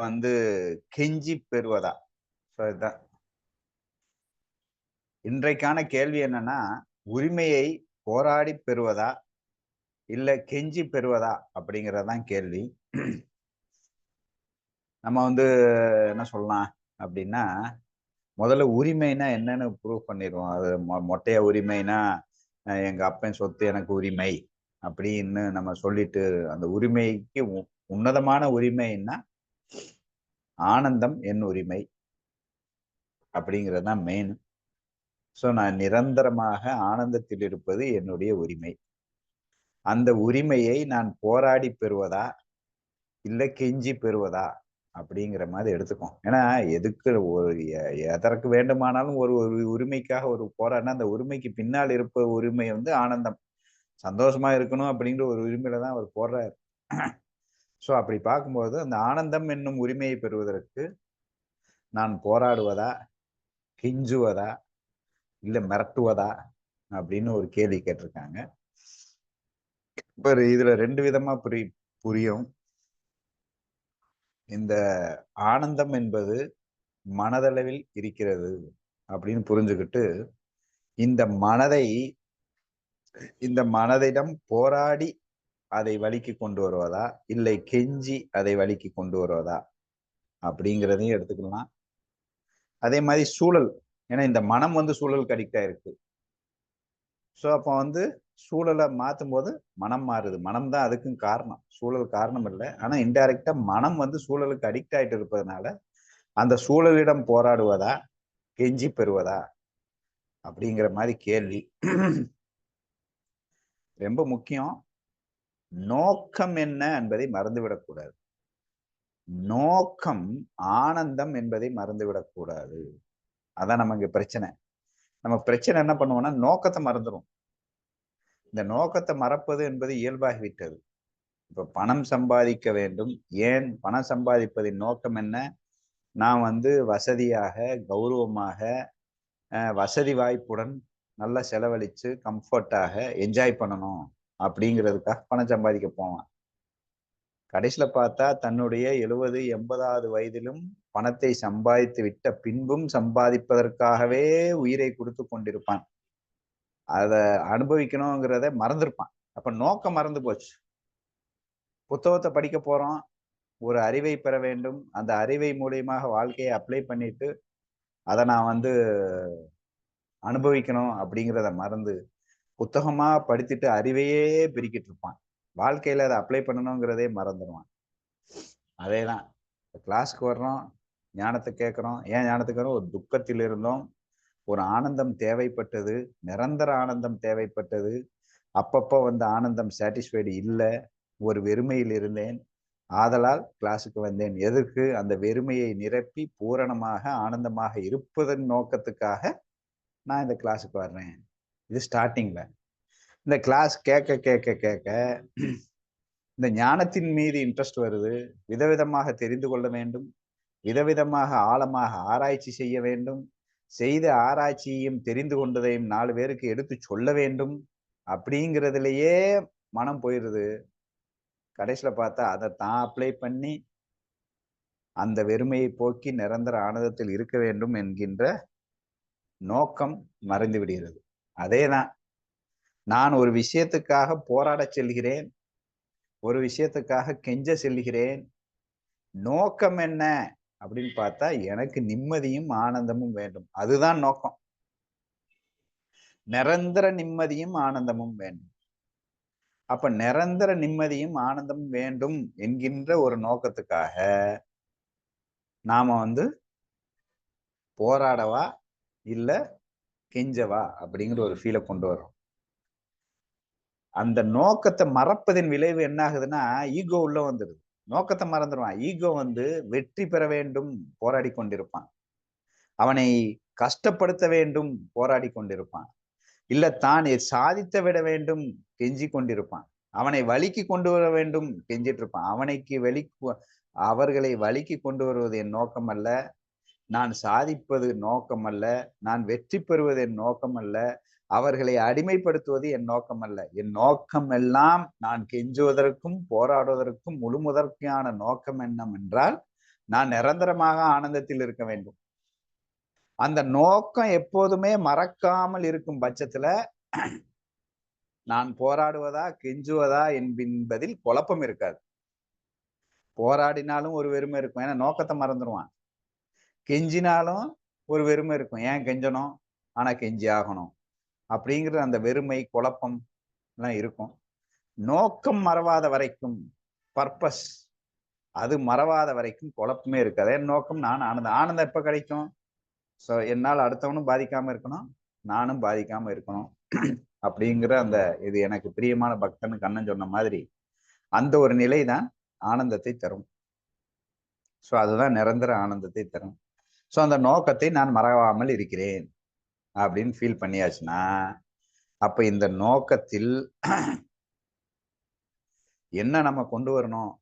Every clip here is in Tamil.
வந்து கெஞ்சி பெறுவதா? ஸோ இதுதான். இன்றைக்கான கேள்வி என்னன்னா உரிமையை போராடி பெறுவதா? இல்ல கெஞ்சி பெறுவதா? அப்படிங்கிறதான் கேள்வி. நம்ம வந்து என்ன சொல்லலாம் அப்படின்னா முதல்ல உரிமைனா என்னன்னு ப்ரூவ் பண்ணிடுவோம். அது மொட்டைய உரிமைனா எங்க அப்பன் சொத்து எனக்கு உரிமை அப்படின்னு நம்ம சொல்லிட்டு அந்த உரிமைக்கு உன்னதமான உரிமைன்னா ஆனந்தம் என் உரிமை அப்படிங்கிறது தான் மெயின் ஸோ நான் நிரந்தரமாக ஆனந்தத்தில் இருப்பது என்னுடைய உரிமை. அந்த உரிமையை நான் போராடி பெறுவதா? இல்லை கெஞ்சி பெறுவதா? அப்படிங்கிற மாதிரி எடுத்துக்கோம். ஏன்னா எதுக்கு ஒரு எதற்கு வேண்டுமானாலும் ஒரு ஒரு உரிமைக்காக ஒரு போராடினா அந்த உரிமைக்கு பின்னால் இருப்ப உரிமை வந்து ஆனந்தம். சந்தோஷமா இருக்கணும் அப்படிங்கிற ஒரு உரிமையில தான் அவர் போடுறாரு. ஸோ அப்படி பார்க்கும்போது அந்த ஆனந்தம் என்னும் உரிமையை பெறுவதற்கு நான் போராடுவதா? கிஞ்சுவதா? இல்லை மிரட்டுவதா? அப்படின்னு ஒரு கேள்வி கேட்டிருக்காங்க. இப்போ இதுல ரெண்டு விதமா புரி புரியும். இந்த ஆனந்தம் என்பது மனதளவில் இருக்கிறது அப்படின்னு புரிஞ்சுக்கிட்டு இந்த மனதை இந்த மனதிடம் போராடி அதை வழிக்கு கொண்டு வருவதா? இல்லை கெஞ்சி அதை வழிக்கு கொண்டு வருவதா? அப்படிங்கிறதையும் எடுத்துக்கலாம். அதே மாதிரி சூழல். ஏன்னா இந்த மனம் வந்து சூழலுக்கு அடிக்ட் ஆயிருக்கு. ஸோ அப்போ வந்து சூழலை மாற்றும் போது மனம் மாறுது. மனம் தான் அதுக்கும் காரணம். சூழல் காரணம் இல்லை. ஆனால் இன்டைரக்டா மனம் வந்து சூழலுக்கு அடிக்ட் ஆயிட்டு இருப்பதனால அந்த சூழலிடம் போராடுவதா? கெஞ்சி பெறுவதா? அப்படிங்கிற மாதிரி கேள்வி. ரொம்ப முக்கியம். நோக்கம் என்ன என்பதை மறந்துவிடக்கூடாது நோக்கம் ஆனந்தம் என்பதை மறந்துவிடக்கூடாது அதான் நமக்கு பிரச்சனை. நம்ம பிரச்சனை என்ன பண்ணுவோம்னா நோக்கத்தை மறந்துடும் இந்த நோக்கத்தை மறப்பது என்பது இயல்பாகிவிட்டது. இப்போ பணம் சம்பாதிக்க வேண்டும். ஏன் பணம் சம்பாதிப்பதின் நோக்கம் என்ன? நான் வந்து வசதியாக கௌரவமாக வசதி வாய்ப்புடன் நல்லா செலவழித்து கம்ஃபர்ட்டாக என்ஜாய் பண்ணணும். அப்படிங்கிறதுக்காக பணம் சம்பாதிக்க போவான் கடைசியில பார்த்தா தன்னுடைய எழுபது எண்பதாவது வயதிலும் பணத்தை சம்பாதித்து விட்ட பின்பும் சம்பாதிப்பதற்காகவே உயிரை கொடுத்து கொண்டிருப்பான். அதை அனுபவிக்கணுங்கிறத மறந்துருப்பான். அப்ப நோக்கம் மறந்து போச்சு. புத்தகத்தை படிக்க போறோம். ஒரு அறிவை பெற வேண்டும். அந்த அறிவை மூலியமாக வாழ்க்கையை அப்ளை பண்ணிட்டு அதை நான் வந்து அனுபவிக்கணும் அப்படிங்கிறத மறந்து புத்தகமா படித்துட்டு அறிவையே பிரிக்கிட்டு இருப்பான். வாழ்க்கையில அதை அப்ளை பண்ணணுங்கிறதே மறந்துடுவான். அதே தான் கிளாஸ்க்கு வர்றோம் ஞானத்தை கேட்குறோம். ஏன் ஞானத்துக்கு ஒரு துக்கத்தில் இருந்தோம். ஒரு ஆனந்தம் தேவைப்பட்டது. நிரந்தர ஆனந்தம் தேவைப்பட்டது. அப்பப்போ வந்து ஆனந்தம் சாட்டிஸ்ஃபைடு இல்லை. ஒரு வெறுமையில் இருந்தேன். ஆதலால் கிளாஸுக்கு வந்தேன். எதற்கு? அந்த வெறுமையை நிரப்பி பூரணமாக ஆனந்தமாக இருப்பதன் நோக்கத்துக்காக நான் இந்த கிளாஸுக்கு வர்றேன். இது ஸ்டார்டிங்ல இந்த கிளாஸ் கேட்க கேட்க கேட்க இந்த ஞானத்தின் மீது இன்ட்ரெஸ்ட் வருது. விதவிதமாக தெரிந்து கொள்ள வேண்டும். விதவிதமாக ஆழமாக ஆராய்ச்சி செய்ய வேண்டும். செய்த ஆராய்ச்சியையும் தெரிந்து கொண்டதையும் நாலு பேருக்கு எடுத்து சொல்ல வேண்டும். அப்படிங்கிறதுலயே மனம் போயிடுது. கடைசியில் பார்த்தா அதை தான் அப்ளை பண்ணி அந்த வெறுமையை போக்கி நிரந்தர ஆனந்தத்தில் இருக்க வேண்டும் என்கின்ற நோக்கம் மறைந்து விடுகிறது. அதேதான். நான் ஒரு விஷயத்துக்காக போராட செல்கிறேன். ஒரு விஷயத்துக்காக கெஞ்ச செல்கிறேன். நோக்கம் என்ன? அப்படின்னு பார்த்தா எனக்கு நிம்மதியும் ஆனந்தமும் வேண்டும். அதுதான் நோக்கம். நிரந்தர நிம்மதியும் ஆனந்தமும் வேண்டும். அப்ப நிரந்தர நிம்மதியும் ஆனந்தமும் வேண்டும் என்கின்ற ஒரு நோக்கத்துக்காக நாம வந்து போராடவா இல்லை கெஞ்சவா அப்படிங்கிற ஒரு ஃபீலை கொண்டு வரும் அந்த நோக்கத்தை மறப்பதின் விளைவு என்ன ஆகுதுன்னா ஈகோ உள்ள வந்துடுது நோக்கத்தை மறந்துடுவான் ஈகோ வந்து வெற்றி பெற வேண்டும் போராடி கொண்டிருப்பான். அவனை கஷ்டப்படுத்த வேண்டும் போராடி கொண்டிருப்பான். இல்ல தான் சாதித்த விட வேண்டும் கெஞ்சி கொண்டிருப்பான். அவனை வலிக்கு கொண்டு வர வேண்டும் கெஞ்சிட்டு இருப்பான். அவனைக்கு வெளி அவர்களை வலிக்கு கொண்டு வருவது என் நோக்கம் அல்ல. நான் சாதிப்பது நோக்கம் அல்ல நான் வெற்றி பெறுவது என் நோக்கம் அல்ல அவர்களை அடிமைப்படுத்துவது என் நோக்கம் அல்ல என் நோக்கம் எல்லாம் நான் கெஞ்சுவதற்கும் போராடுவதற்கும் முழுமுதற்கான நோக்கம் என்னம் என்றால் நான் நிரந்தரமாக ஆனந்தத்தில் இருக்க வேண்டும். அந்த நோக்கம் எப்போதுமே மறக்காமல் இருக்கும் பட்சத்துல நான் போராடுவதா கெஞ்சுவதா என்பதில் குழப்பம் இருக்காது. போராடினாலும் ஒரு வெறுமை இருக்கும். ஏன்னா நோக்கத்தை மறந்துடுவான் கெஞ்சினாலும் ஒரு வெறுமை இருக்கும். ஏன் கெஞ்சணும்? ஆனா கெஞ்சி ஆகணும். அப்படிங்கிறது அந்த வெறுமை குழப்பம் எல்லாம் இருக்கும். நோக்கம் மறவாத வரைக்கும் பர்பஸ் அது மறவாத வரைக்கும் குழப்பமே இருக்காது. என் நோக்கம் நான் ஆனந்தம். ஆனந்தம் எப்போ கிடைக்கும்? ஸோ என்னால் அடுத்தவனும் பாதிக்காம இருக்கணும். நானும் பாதிக்காம இருக்கணும். அப்படிங்கிற அந்த இது எனக்கு பிரியமான பக்தன் கண்ணன் சொன்ன மாதிரி அந்த ஒரு நிலை தான் ஆனந்தத்தை தரும். ஸோ அதுதான் நிரந்தர ஆனந்தத்தை தரும். ஸோ அந்த நோக்கத்தை நான் மறவாமல் இருக்கிறேன் அப்படின்னு ஃபீல் பண்ணியாச்சுன்னா அப்போ இந்த நோக்கத்தில் என்ன நம்ம கொண்டு வரணும்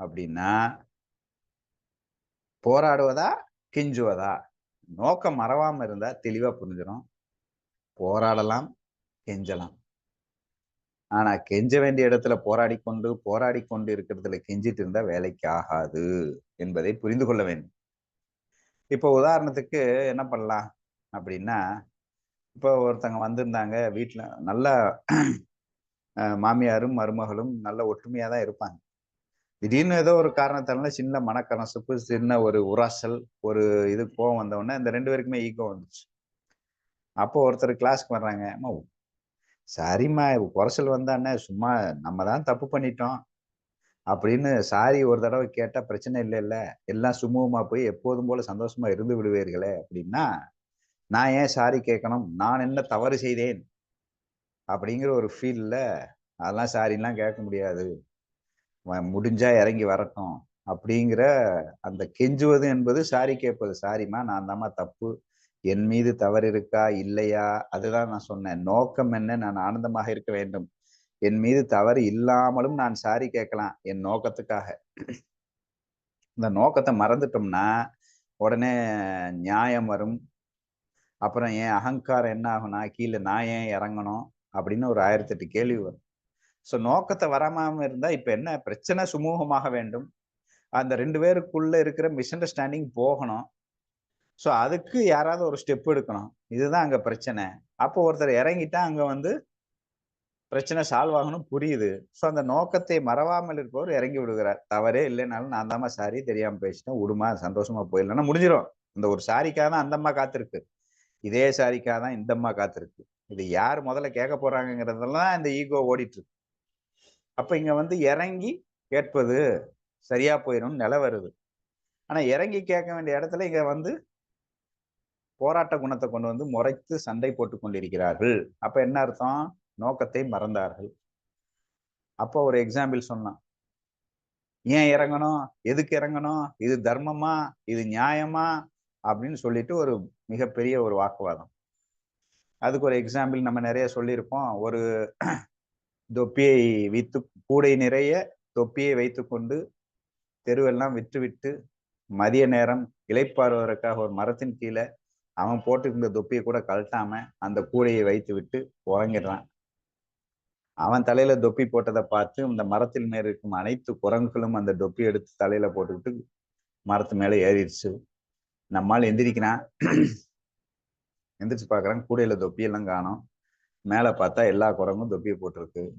அப்படின்னா போராடுவதா கெஞ்சுவதா? நோக்கம் மறவாம இருந்தா தெளிவா புரிஞ்சிடும் போராடலாம் கெஞ்சலாம். ஆனா கெஞ்ச வேண்டிய இடத்துல போராடி கொண்டு போராடி கொண்டு இருக்கிறதுல கெஞ்சிட்டு இருந்தா வேலைக்கு ஆகாது என்பதை புரிந்து கொள்ள வேண்டும். இப்போ உதாரணத்துக்கு என்ன பண்ணலாம் அப்படின்னா இப்போ ஒருத்தங்க வந்திருந்தாங்க வீட்டில் நல்ல மாமியாரும் மருமகளும் நல்ல ஒற்றுமையாக தான் இருப்பாங்க. திடீர்னு ஏதோ ஒரு காரணத்தால சின்ன மனக்கணசுப்பு சின்ன ஒரு உராசல் ஒரு இது கோவம் வந்தவுடனே இந்த ரெண்டு பேருக்குமே ஈகோ வந்துச்சு அப்போ ஒருத்தர் கிளாஸ்க்கு வர்றாங்க அம்மா சரிம்மா குறைச்சல் வந்தானே சும்மா நம்ம தான் தப்பு பண்ணிட்டோம். அப்படின்னு சாரி ஒரு தடவை கேட்டா பிரச்சனை இல்லை இல்ல எல்லாம் சுமூகமா போய் எப்போதும் போல சந்தோஷமா இருந்து விடுவீர்களே அப்படின்னா நான் ஏன் சாரி கேட்கணும்? நான் என்ன தவறு செய்தேன்? அப்படிங்கிற ஒரு ஃபீல்ல அதெல்லாம் சாரிலாம் கேட்க முடியாது. முடிஞ்சா இறங்கி வரட்டும் அப்படிங்கிற அந்த கெஞ்சுவது என்பது சாரி கேட்பது. சாரிம்மா நான் தாம்மா தப்பு. என் மீது தவறு இருக்கா? இல்லையா? அதுதான் நான் சொன்னேன். நோக்கம் என்ன? நான் ஆனந்தமாக இருக்க வேண்டும். என் மீது தவறு இல்லாமலும் நான் சாரி கேட்கலாம் என் நோக்கத்துக்காக. இந்த நோக்கத்தை மறந்துட்டோம்னா உடனே நியாயம் வரும். அப்புறம் என் அகங்காரம் என்ன ஆகும்னா கீழே நான் ஏன் இறங்கணும் அப்படின்னு ஒரு ஆயிரத்தி எட்டு கேள்வி வரும். ஸோ நோக்கத்தை வராமல் இருந்தால் இப்போ என்ன? பிரச்சனை சுமூகமாக வேண்டும். அந்த ரெண்டு பேருக்குள்ள இருக்கிற மிஸ் அண்டர்ஸ்டாண்டிங் போகணும். ஸோ அதுக்கு யாராவது ஒரு ஸ்டெப் எடுக்கணும். இதுதான் அங்கே பிரச்சனை. அப்போ ஒருத்தர் இறங்கிட்டா அங்கே வந்து பிரச்சனை சால்வ் ஆகணும் புரியுது. ஸோ அந்த நோக்கத்தை மறவாமல் இருப்பவர் இறங்கி விடுகிறார். தவறே இல்லைனாலும் நான் தாம்மா சாரி தெரியாம பேசிட்டேன். விடுமா சந்தோஷமா போயிடலன்னா முடிஞ்சிடும் இந்த ஒரு சாரிக்காக தான் அந்த அம்மா காத்திருக்கு. இதே சாரிக்காக தான் இந்த அம்மா காத்திருக்கு. இது யார் முதல்ல கேட்க போறாங்கிறதெல்லாம் இந்த ஈகோ ஓடிட்டு இருக்கு அப்ப இங்க வந்து இறங்கி கேட்பது சரியா போயிடும் நில வருது. ஆனா இறங்கி கேட்க வேண்டிய இடத்துல இங்க வந்து போராட்ட குணத்தை கொண்டு வந்து முறைத்து சண்டை போட்டு கொண்டிருக்கிறார்கள். அப்ப என்ன அர்த்தம்? நோக்கத்தை மறந்தார்கள். அப்போ ஒரு எக்ஸாம்பிள் சொன்னான். ஏன் இறங்கணும்? எதுக்கு இறங்கணும்? இது தர்மமா? இது நியாயமா? அப்படின்னு சொல்லிட்டு ஒரு மிகப்பெரிய ஒரு வாக்குவாதம். அதுக்கு ஒரு எக்ஸாம்பிள் நம்ம நிறைய சொல்லியிருப்போம். ஒரு தொப்பியை வித்து கூடை நிறைய தொப்பியை வைத்துக்கொண்டு தெருவெல்லாம் விட்டு விட்டு மதிய நேரம் இலைப்பாறுவதற்காக ஒரு மரத்தின் கீழே அவன் போட்டுருந்த தொப்பியை கூட கழட்டாம அந்த கூடையை வைத்து விட்டு உறங்கிடுறான். அவன் தலையில தொப்பி போட்டதை பார்த்து இந்த மரத்தில் மேல் இருக்கும் அனைத்து குரங்குகளும் அந்த தொப்பி எடுத்து தலையில போட்டுக்கிட்டு மரத்து மேல ஏறிடுச்சு. நம்மால் எந்திரிக்கிறான். எந்திரிச்சு பாக்குறான் கூடையில தொப்பியெல்லாம் காணும். மேல பார்த்தா எல்லா குரங்கும் தொப்பியை போட்டிருக்கு.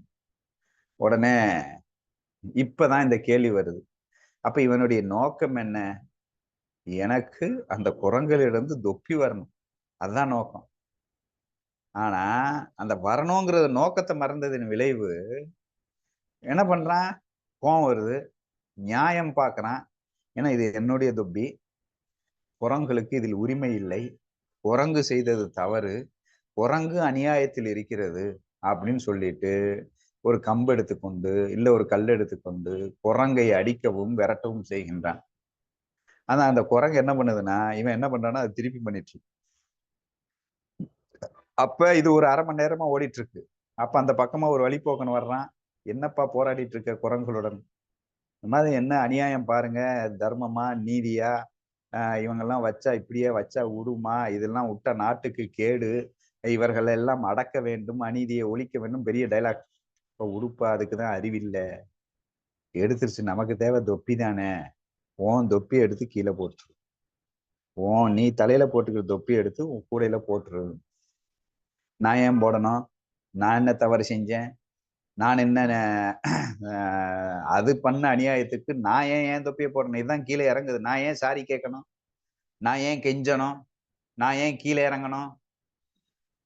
உடனே இப்பதான் இந்த கேள்வி வருது. அப்ப இவனுடைய நோக்கம் என்ன? எனக்கு அந்த குரங்களிலிருந்து தொப்பி வரணும். அதுதான் நோக்கம். ஆனா அந்த வரணுங்கிற நோக்கத்தை மறந்ததின் விளைவு என்ன பண்றான்? கோவம் வருது. நியாயம் பார்க்கறான். ஏன்னா இது என்னுடைய தொப்பி. குரங்குகளுக்கு இதில் உரிமை இல்லை. குரங்கு செய்தது தவறு. குரங்கு அநியாயத்தில் இருக்கிறது அப்படின்னு சொல்லிட்டு ஒரு கம்பு எடுத்துக்கொண்டு இல்லை ஒரு கல் எடுத்துக்கொண்டு குரங்கை அடிக்கவும் விரட்டவும் செய்கின்றான். ஆனா அந்த குரங்கு என்ன பண்ணுதுன்னா இவன் என்ன பண்றான்னா அது திருப்பி பண்ணிட்டு அப்ப இது ஒரு அரை மணி நேரமா ஓடிட்டு இருக்கு அப்ப அந்த பக்கமா ஒரு வழிபோக்கன் வர்றான். என்னப்பா போராடிட்டு இருக்க குரங்குகளுடன்? இந்த மாதிரி என்ன அநியாயம் பாருங்க. தர்மமா நீதியா? இவங்கெல்லாம் வச்சா இப்படியே வச்சா உடுமா இதெல்லாம் விட்ட நாட்டுக்கு கேடு. இவர்கள் எல்லாம் அடக்க வேண்டும் அநீதியை ஒழிக்க வேண்டும். பெரிய டைலாக் இப்ப உடுப்பா அதுக்குதான் அறிவில்லை. எடுத்துருச்சு. நமக்கு தேவை தொப்பி தானே. ஓன் தொப்பி எடுத்து கீழே போட்டுரு. ஓன் நீ தலையில போட்டுக்கிற தொப்பி எடுத்து உன் கூடையில போட்டுரு. நான் ஏன் போடணும்? நான் என்ன தவறு செஞ்சேன்? நான் என்ன அது பண்ண அநியாயத்துக்கு நான் ஏன் ஏன் தொப்பியை போடணும்? இதுதான் கீழே இறங்குது. நான் ஏன் சாரி கேட்கணும்? நான் ஏன் கெஞ்சணும்? நான் ஏன் கீழே இறங்கணும்?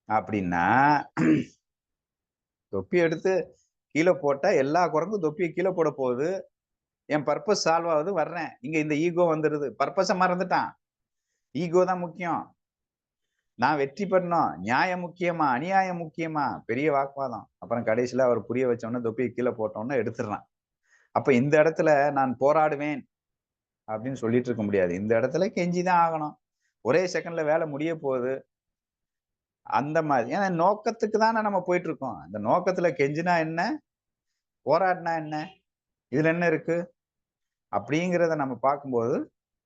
அப்படின்னா தொப்பி எடுத்து கீழே போட்டால் எல்லா குரங்கும் தொப்பியை கீழே போட போகுது. என் பர்பஸ் சால்வ் ஆகுது வர்றேன். இங்கே இந்த ஈகோ வந்துடுது பர்பஸை மறந்துட்டான். ஈகோ தான் முக்கியம். நான் வெற்றி பெறணும். நியாயம் முக்கியமா அநியாயம் முக்கியமா? பெரிய வாக்குவாதம். அப்புறம் கடைசியில் அவர் புரிய வச்சோன்னே தொப்பியை கீழே போட்டோன்னே எடுத்துடுறான் அப்போ இந்த இடத்துல நான் போராடுவேன் அப்படின்னு சொல்லிட்டு இருக்க முடியாது. இந்த இடத்துல கெஞ்சி தான் ஆகணும். ஒரே செகண்ட்ல வேலை முடிய போகுது. அந்த மாதிரி. ஏன்னா நோக்கத்துக்கு தானே நம்ம போயிட்டு இருக்கோம். இந்த நோக்கத்துல கெஞ்சினா என்ன? போராடினா என்ன? இதுல என்ன இருக்கு? அப்படிங்கிறத நம்ம பார்க்கும்போது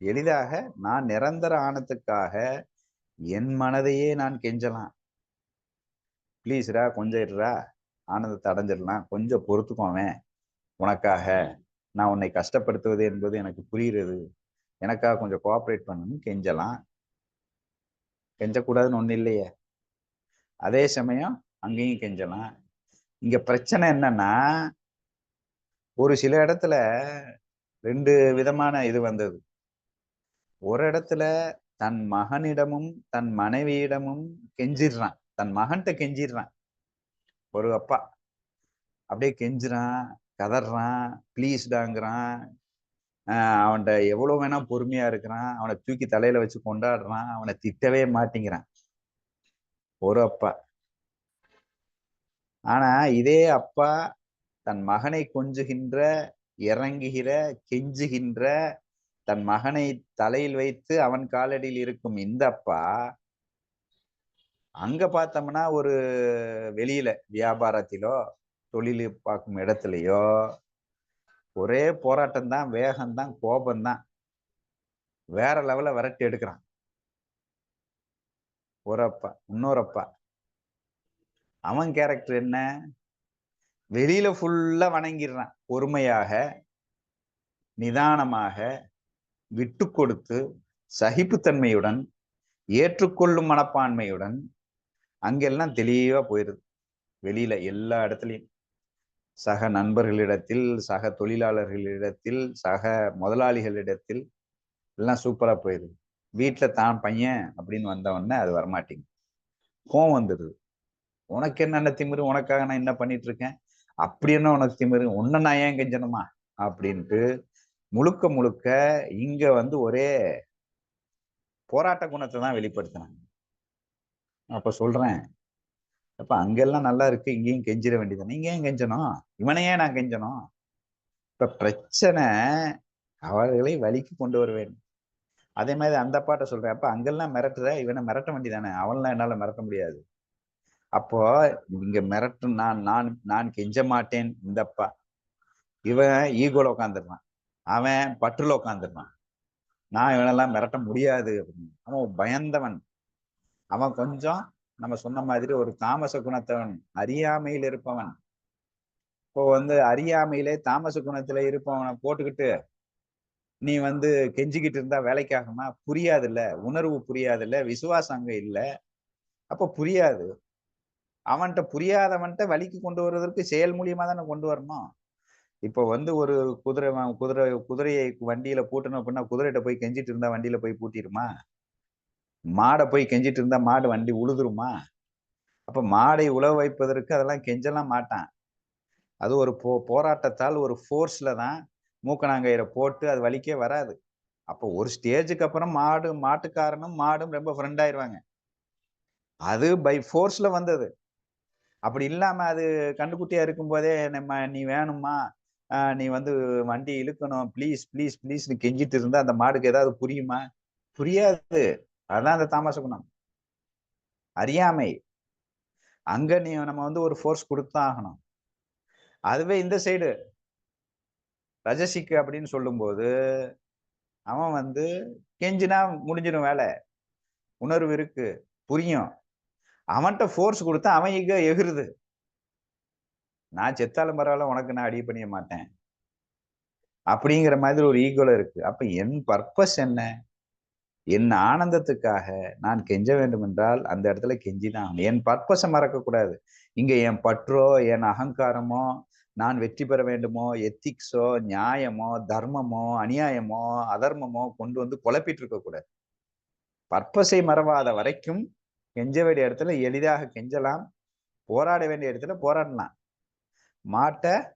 எளிதாக நான் நிரந்தர ஆனத்துக்காக என் மனதையே நான் கெஞ்சலாம். ப்ளீஸ்ரா கொஞ்சம் இருடா. ஆனந்தத்தை அடைஞ்சிடலாம் கொஞ்சம் பொறுத்துக்கோவேன் உனக்காக நான் உன்னை கஷ்டப்படுத்துவது என்பது எனக்கு புரியுறது எனக்காக கொஞ்சம் கோஆப்ரேட் பண்ணணும்னு கெஞ்சலாம். கெஞ்சக்கூடாதுன்னு ஒன்றும் இல்லையே. அதே சமயம் அங்கேயும் கெஞ்சலாம். இங்க பிரச்சனை என்னன்னா ஒரு சில இடத்துல ரெண்டு விதமான இது வந்தது. ஒரு இடத்துல தன் மகனிடமும் தன் மனைவியிடமும் கெஞ்சிடுறான் தன் மகன்கிட்ட கெஞ்சிடுறான் ஒரு அப்பா. அப்படியே கெஞ்சுறான் கதறான் ப்ளீஸ்டாங்கிறான் அவன்கிட்ட எவ்வளவு வேணா பொறுமையா இருக்கிறான். அவனை தூக்கி தலையில வச்சு கொண்டாடுறான். அவனை திட்டவே மாட்டேங்கிறான். ஒரு அப்பா. ஆனா இதே அப்பா தன் மகனை கொஞ்சுகின்ற இறங்குகிற கெஞ்சுகின்ற தன் மகனை தலையில் வைத்து அவன் காலடியில் இருக்கும் இந்த அப்பா அங்க பார்த்தோம்னா ஒரு வெளியில வியாபாரத்திலோ தொழில் பார்க்கும் இடத்துலையோ ஒரே போராட்டம்தான் வேகம்தான் கோபம்தான் கோபம் தான் வேற லெவல விரட்டி எடுக்கிறான். ஒரு அப்பா இன்னொரு அப்பா. அவன் கேரக்டர் என்ன? வெளியில ஃபுல்லா வணங்கிடுறான். பொறுமையாக நிதானமாக விட்டு கொடுத்து சகிப்புத்தன்மையுடன் ஏற்றுக்கொள்ளும் மனப்பான்மையுடன் அங்கெல்லாம் தெளிவா போயிடுது வெளியில எல்லா இடத்துலையும். சக நண்பர்களிடத்தில் சக தொழிலாளர்களிடத்தில் சக முதலாளிகளிடத்தில் எல்லாம் சூப்பரா போயிடுது வீட்டில் தான் பையன் அப்படின்னு வந்தவொடனே அது வரமாட்டேங்குது. கோவம் வந்துடுது உனக்கு என்னென்ன திமிரு? உனக்காக நான் என்ன பண்ணிட்டு இருக்கேன்? அப்படி என்ன உனக்கு திமிரு? உன்னை நான் ஏன் கெஞ்சணுமா? அப்படின்ட்டு முழுக்க முழுக்க இங்க வந்து ஒரே போராட்ட குணத்தை தான் வெளிப்படுத்தினாங்க. அப்ப சொல்றேன். அப்ப அங்கெல்லாம் நல்லா இருக்கு இங்கேயும் கெஞ்சிட வேண்டியது நீங்க ஏன் கெஞ்சணும் இவனையே நான் கெஞ்சணும் இப்ப பிரச்சனை அவர்களை வழிக்கு கொண்டு வர வேண்டும். அதே மாதிரி அந்த பாட்டை சொல்றேன். அப்ப அங்கெல்லாம் மிரட்டுற இவனை மிரட்ட வேண்டியதானே? அவன்லாம் என்னால மிரட்ட முடியாது. அப்போ இங்க மிரட்டும் நான் நான் நான் கெஞ்ச மாட்டேன் இந்தப்பா இவன் ஈகோல உட்காந்துடுறான் அவன் பற்றுல உட்காந்துருப்பான் நான் இவனெல்லாம் மிரட்ட முடியாது அப்படின்னு. அவன் பயந்தவன். அவன் கொஞ்சம் நம்ம சொன்ன மாதிரி ஒரு தாமச குணத்தவன் அறியாமையில் இருப்பவன். இப்போ வந்து அறியாமையிலே தாமச குணத்துல இருப்பவனை போட்டுக்கிட்டு நீ வந்து கெஞ்சிக்கிட்டு இருந்தா வேலைக்காகுமா புரியாது இல்ல உணர்வு புரியாது இல்ல விசுவாசம் அங்க இல்லை. அப்ப புரியாது. அவன்கிட்ட புரியாதவன்கிட்ட வழிக்கு கொண்டு வருவதற்கு செயல் மூலியமா தானே கொண்டு வரணும். இப்போ வந்து ஒரு குதிரை குதிரை குதிரையை வண்டியில பூட்டணும் அப்படின்னா குதிரைகிட்ட போய் கெஞ்சிட்டு இருந்தா வண்டியில போய் பூட்டிடுமா மாடை போய் கெஞ்சிட்டு இருந்தா மாடு வண்டி உழுதுருமா? அப்ப மாடை உழவு வைப்பதற்கு அதெல்லாம் கெஞ்சலாம் மாட்டான். அது ஒரு போ போராட்டத்தால் ஒரு ஃபோர்ஸ்ல தான் மூக்கணாங்கயிறை போட்டு அது வலிக்கே வராது. அப்போ ஒரு ஸ்டேஜுக்கு அப்புறம் மாடு மாட்டுக்காரனும் மாடும் ரொம்ப ஃப்ரெண்ட் ஆயிருவாங்க. அது பை ஃபோர்ஸ்ல வந்தது. அப்படி இல்லாம அது கண்டுக்குட்டியா இருக்கும்போதே நம்ம நீ வேணுமா நீ வந்து வண்டி இழுக்கணும். ப்ளீஸ் ப்ளீஸ் ப்ளீஸ்னு கெஞ்சிட்டு இருந்தா அந்த மாடுக்கு ஏதாவது புரியுமா? புரியாது. அதான் அந்த தாமச குணம். அறியாமை. அங்க நீ நம்ம வந்து ஒரு ஃபோர்ஸ் கொடுத்தான் ஆகணும். அதுவே இந்த சைடு ரஜசிக்கு அப்படின்னு சொல்லும்போது அவன் வந்து கெஞ்சினா முடிஞ்சிடும் வேலை. உணர்வு இருக்கு. புரியும். அவன்கிட்ட ஃபோர்ஸ் கொடுத்தா அவன் இங்க எகிருது. நான் செத்தாலும் பரவாயில்ல உனக்கு நான் அடி பண்ணிய மாட்டேன். அப்படிங்கிற மாதிரி ஒரு ஈகோல இருக்கு. அப்ப என் பர்பஸ் என்ன? என் ஆனந்தத்துக்காக நான் கெஞ்ச வேண்டும் என்றால் அந்த இடத்துல கெஞ்சிதான் என் பர்பஸை மறக்கக்கூடாது இங்க என் பற்றோ என் அகங்காரமோ நான் வெற்றி பெற வேண்டுமோ எத்திக்ஸோ நியாயமோ தர்மமோ அநியாயமோ அதர்மமோ கொண்டு வந்து குழப்பிட்டு இருக்கக்கூடாது பர்பஸை மறவாத வரைக்கும் கெஞ்ச வேண்டிய இடத்துல எளிதாக கெஞ்சலாம். போராட வேண்டிய இடத்துல போராடலாம். மாட்டை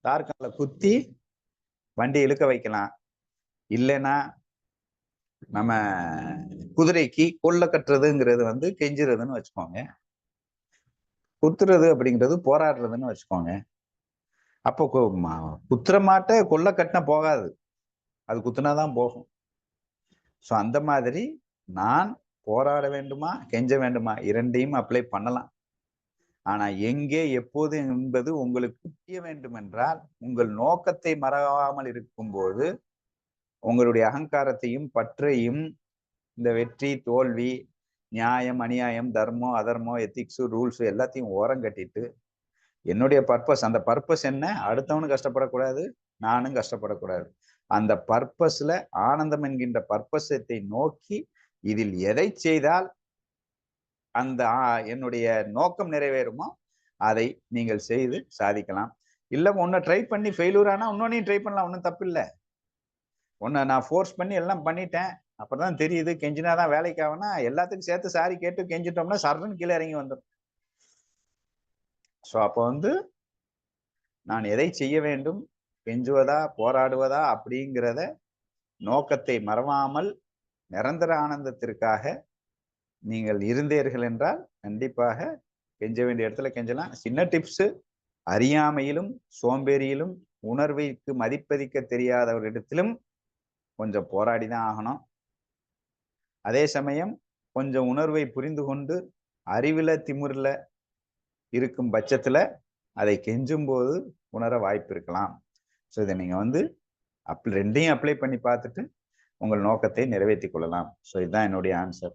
தார்கால குத்தி வண்டி இழுக்க வைக்கலாம். இல்லைன்னா நம்ம குதிரைக்கு கொள்ள கட்டுறதுங்கிறது வந்து கெஞ்சுறதுன்னு வச்சுக்கோங்க. குத்துறது அப்படிங்கிறது போராடுறதுன்னு வச்சுக்கோங்க. அப்போ குத்துற மாட்டை கொல்ல கட்டின போகாது. அது குத்துனாதான் போகும். ஸோ அந்த மாதிரி நான் போராட வேண்டுமா கெஞ்ச வேண்டுமா இரண்டையும் அப்ளை பண்ணலாம். ஆனா எங்கே எப்போது என்பது உங்களுக்கு புரிய வேண்டும் என்றால் உங்கள் நோக்கத்தை மறவாமல் இருக்கும்போது உங்களுடைய அகங்காரத்தையும் பற்றையும் இந்த வெற்றி தோல்வி நியாயம் அநியாயம் தர்மம் அதர்மம் எத்திக்ஸு ரூல்ஸு எல்லாத்தையும் ஓரம் கட்டிட்டு என்னுடைய பர்பஸ் அந்த பர்பஸ் என்ன? அடுத்தவனும் கஷ்டப்படக்கூடாது நானும் கஷ்டப்படக்கூடாது. அந்த பர்பஸ்ல ஆனந்தம் என்கின்ற பர்பஸத்தை நோக்கி இதில் எதை செய்தால் அந்த என்னுடைய நோக்கம் நிறைவேறுமோ அதை நீங்கள் செய்து சாதிக்கலாம். இல்லை ஒன்று ட்ரை பண்ணி ஃபெயிலூர் ஆனால் இன்னொன்னையும் ட்ரை பண்ணலாம். ஒன்றும் தப்பு இல்லை ஒன்று நான் ஃபோர்ஸ் பண்ணி எல்லாம் பண்ணிட்டேன். அப்பதான் தெரியுது கெஞ்சினா தான் வேலைக்கு ஆகும்னா எல்லாத்துக்கும் சேர்த்து சாரி கேட்டு கெஞ்சிட்டோம்னா சர்றன்னு கீழே இறங்கி வந்துடும் ஸோ அப்போ வந்து நான் எதை செய்ய வேண்டும்? கெஞ்சுவதா? போராடுவதா? அப்படிங்கிறத நோக்கத்தை மறவாமல் நிரந்தர ஆனந்தத்திற்காக நீங்கள் இருந்தீர்கள் என்றால் கண்டிப்பாக கெஞ்ச வேண்டிய இடத்துல கெஞ்சலாம். சின்ன டிப்ஸு அறியாமையிலும் சோம்பேறியிலும் உணர்வைக்கு மதிப்பதிக்க தெரியாதவரிடத்திலும் கொஞ்சம் போராடி தான் ஆகணும். அதே சமயம் கொஞ்சம் உணர்வை புரிந்து கொண்டு அறிவில் திமிரில் இருக்கும் பட்சத்தில் அதை கெஞ்சும் போது உணர வாய்ப்பு இருக்கலாம். ஸோ இதை நீங்கள் வந்து அப் ரெண்டையும் அப்ளை பண்ணி பார்த்துட்டு உங்கள் நோக்கத்தை நிறைவேற்றிக் கொள்ளலாம். ஸோ இதுதான் என்னுடைய ஆன்சர்